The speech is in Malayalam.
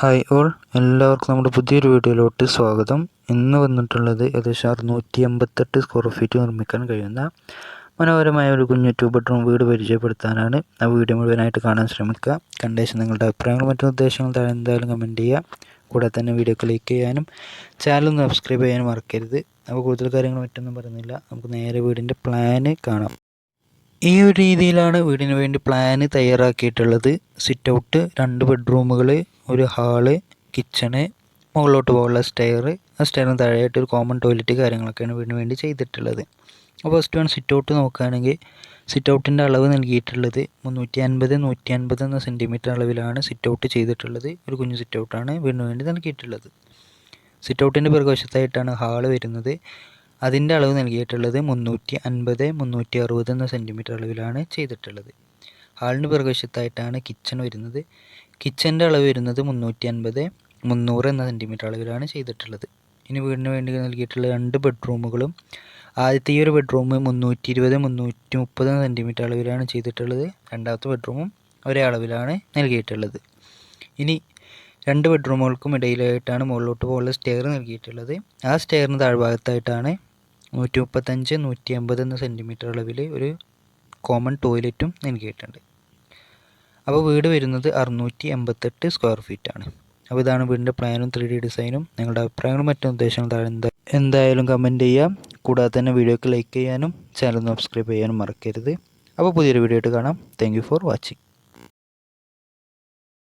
ഹായ് ഓൾ എല്ലാവർക്കും നമ്മുടെ പുതിയൊരു വീഡിയോയിലോട്ട് സ്വാഗതം. ഇന്ന് വന്നിട്ടുള്ളത് ഏകദേശം അറുന്നൂറ്റി എൺപത്തെട്ട് സ്ക്വയർ ഫീറ്റ് നിർമ്മിക്കാൻ കഴിയുന്ന മനോഹരമായ ഒരു കുഞ്ഞു ടു ബെഡ്റൂം വീട് പരിചയപ്പെടുത്താനാണ് ആ വീഡിയോ മുഴുവനായിട്ട് കാണാൻ ശ്രമിക്കുക. കണ്ടേഷൻ നിങ്ങളുടെ അഭിപ്രായങ്ങളും മറ്റു നിർദ്ദേശങ്ങളും താഴെ എന്തായാലും കമന്റ് ചെയ്യുക. കൂടെ തന്നെ വീഡിയോ ക്ലിക്ക് ചെയ്യാനും ചാനൽ സബ്സ്ക്രൈബ് ചെയ്യാനും മറക്കരുത്. അപ്പോൾ കൂടുതൽ കാര്യങ്ങൾ മറ്റൊന്നും പറയുന്നില്ല. നമുക്ക് നേരെ വീടിന്റെ പ്ലാന് കാണാം. ഈ ഒരു രീതിയിലാണ് വീടിന് വേണ്ടി പ്ലാന് തയ്യാറാക്കിയിട്ടുള്ളത്. സിറ്റ് ഔട്ട് രണ്ട് ബെഡ്റൂമുകൾ ഒരു ഹാൾ കിച്ചണ് മുകളിലോട്ട് പോകാനുള്ള സ്റ്റെയർ ആ സ്റ്റെയറിന് താഴെയായിട്ട് ഒരു കോമൺ ടോയ്ലറ്റ് കാര്യങ്ങളൊക്കെയാണ് വീടിന് വേണ്ടി ചെയ്തിട്ടുള്ളത്. അപ്പോൾ ഫസ്റ്റ് വൺ സിറ്റ് ഔട്ട് നോക്കുകയാണെങ്കിൽ സിറ്റ് ഔട്ടിന്റെ അളവ് നൽകിയിട്ടുള്ളത് മുന്നൂറ്റി അൻപത് നൂറ്റി അൻപത് എന്ന സെന്റിമീറ്റർ അളവിലാണ് സിറ്റ് ഔട്ട് ചെയ്തിട്ടുള്ളത്. ഒരു കുഞ്ഞു സിറ്റ് ഔട്ടാണ് വീടിന് വേണ്ടി നൽകിയിട്ടുള്ളത്. സിറ്റ് ഔട്ടിന്റെ പിറകുവശത്തായിട്ടാണ് ഹാൾ വരുന്നത്. അതിന്റെ അളവ് നൽകിയിട്ടുള്ളത് മുന്നൂറ്റി അൻപത് മുന്നൂറ്റി അറുപത് എന്ന സെന്റിമീറ്റർ അളവിലാണ് ചെയ്തിട്ടുള്ളത്. ഹാളിന് പിറകുവശത്തായിട്ടാണ് കിച്ചൺ വരുന്നത്. കിച്ചന്റെ അളവ് വരുന്നത് മുന്നൂറ്റി അൻപത് മുന്നൂറ് എന്ന സെന്റിമീറ്റർ അളവിലാണ് ചെയ്തിട്ടുള്ളത്. ഇനി വീടിന് വേണ്ടി നൽകിയിട്ടുള്ള രണ്ട് ബെഡ്റൂമുകളും ആദ്യത്തെ ഈ ഒരു ബെഡ്റൂം മുന്നൂറ്റി ഇരുപത് മുന്നൂറ്റി മുപ്പത് സെന്റിമീറ്റർ അളവിലാണ് ചെയ്തിട്ടുള്ളത്. രണ്ടാമത്തെ ബെഡ്റൂമും ഒരേ അളവിലാണ് നൽകിയിട്ടുള്ളത്. ഇനി രണ്ട് ബെഡ്റൂമുകൾക്കും ഇടയിലായിട്ടാണ് മുകളിലോട്ട് പോകാനുള്ള സ്റ്റെയർ നൽകിയിട്ടുള്ളത്. ആ സ്റ്റെയറിന് താഴ്ഭാഗത്തായിട്ടാണ് നൂറ്റി മുപ്പത്തഞ്ച് നൂറ്റി അമ്പത് എന്ന സെന്റിമീറ്റർ അളവിൽ ഒരു കോമൺ ടോയ്ലറ്റും നൽകിയിട്ടുണ്ട്. അപ്പോൾ വീട് വരുന്നത് അറുന്നൂറ്റി എൺപത്തെട്ട് സ്ക്വയർ ആണ്. അപ്പോൾ ഇതാണ് വീടിന്റെ പ്ലാനും ത്രീ ഡി ഡിസൈനും നിങ്ങളുടെ അഭിപ്രായങ്ങളും മറ്റു നിർദ്ദേശങ്ങളും താഴെ എന്താ എന്തായാലും കമന്റ് ചെയ്യാം. കൂടാതെ തന്നെ വീഡിയോക്ക് ലൈക്ക് ചെയ്യാനും ചാനൽ സബ്സ്ക്രൈബ് ചെയ്യാനും മറക്കരുത്. അപ്പോൾ പുതിയൊരു വീഡിയോ ആയിട്ട് കാണാം. Thank for watching